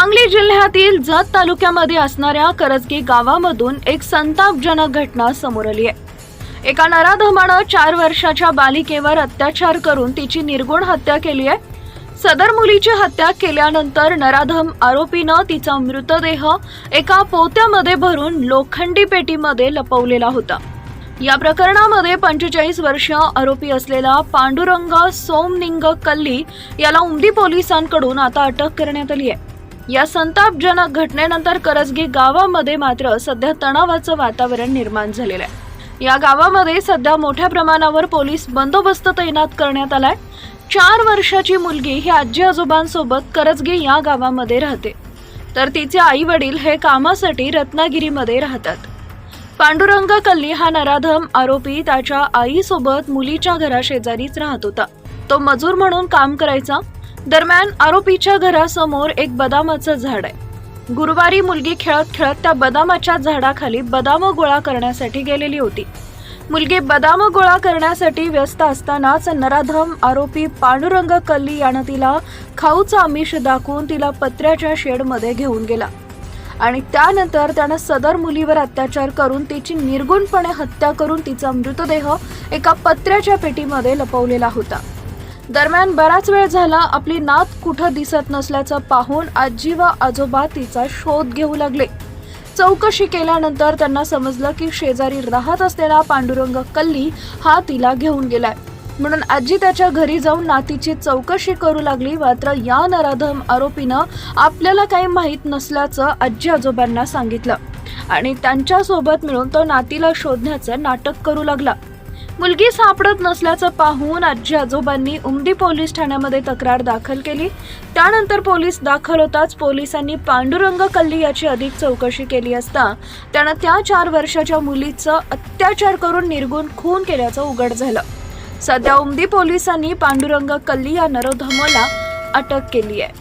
सांगली जिल्ह्यातील जत तालुक्यामध्ये असणाऱ्या करजगी गावामधून एक संतापजनक घटना समोर आली आहे. एका नराधमानं चार वर्षाच्या बालिकेवर अत्याचार करून तिची निर्गुण हत्या केली आहे. सदर मुलीची हत्या केल्यानंतर नराधम आरोपीनं तिचा मृतदेह एका पोत्यामध्ये भरून लोखंडी पेटीमध्ये लपवलेला होता. या प्रकरणामध्ये पंचेचाळीस वर्ष आरोपी असलेला पांडुरंग सोमनिंग कल्ली याला उमदी पोलिसांकडून आता अटक करण्यात आली आहे. या संतापजनक घटनेनंतर करजगी गावामध्ये मात्र सध्या तणावाचं वातावरण निर्माण झालेलं आहे. या गावामध्ये सध्या मोठ्या प्रमाणावर पोलीस बंदोबस्त तैनात करण्यात आलाय. चार वर्षाची मुलगी ही आजी आजोबांसोबत करजगी या गावामध्ये राहते. तर तिचे आई वडील हे कामासाठी रत्नागिरीमध्ये राहतात. पांडुरंग कल्ली हा नराधम आरोपी त्याच्या आईसोबत मुलीच्या घराशेजारीच राहत होता. तो मजूर म्हणून काम करायचा दरम्यान आरोपीच्या घरासमोर एक बदामाचं झाड आहे. गुरुवारी मुलगी खेळत खेळत त्या बदामाच्या झाडाखाली बदाम गोळा करण्यासाठी गेलेली होती. मुलगी बदाम गोळा करण्यासाठी व्यस्त असतानाच नराधम आरोपी पांडुरंग कल्ली यानं तिला खाऊचं आमिष दाखवून तिला पत्र्याच्या शेडमध्ये घेऊन गेला. आणि त्यानंतर त्यानं सदर मुलीवर अत्याचार करून तिची निर्गुणपणे हत्या करून तिचा मृतदेह एका पत्र्याच्या पेटीमध्ये लपवलेला होता. दरम्यान बराच वेळ झाला आपली नात कुठं दिसत नसल्याचं पाहून आजी व आजोबा तिचा शोध घेऊ लागले. चौकशी केल्यानंतर त्यांना समजलं की शेजारी राहत असलेला पांडुरंग कल्ली हा तिला घेऊन गेलाय. म्हणून आजी त्याच्या घरी जाऊन नातीची चौकशी करू लागली मात्र या नराधम आरोपीनं आपल्याला काही माहीत नसल्याचं आजी आजोबांना सांगितलं. आणि त्यांच्यासोबत मिळून तो नातीला शोधण्याचं नाटक करू लागला. मुलगी सापडत नसल्याचं पाहून आजी आजोबांनी उमदी पोलीस ठाण्यामध्ये तक्रार दाखल केली. त्यानंतर पोलीस दाखल होताच पोलिसांनी पांडुरंग कल्ली याची अधिक चौकशी केली असता त्यानं त्या चार वर्षाच्या मुलीचं अत्याचार करून निर्गुण खून केल्याचं उघड झालं. सध्या उमदी पोलिसांनी पांडुरंग कल्ली या नरोधमाला अटक केली आहे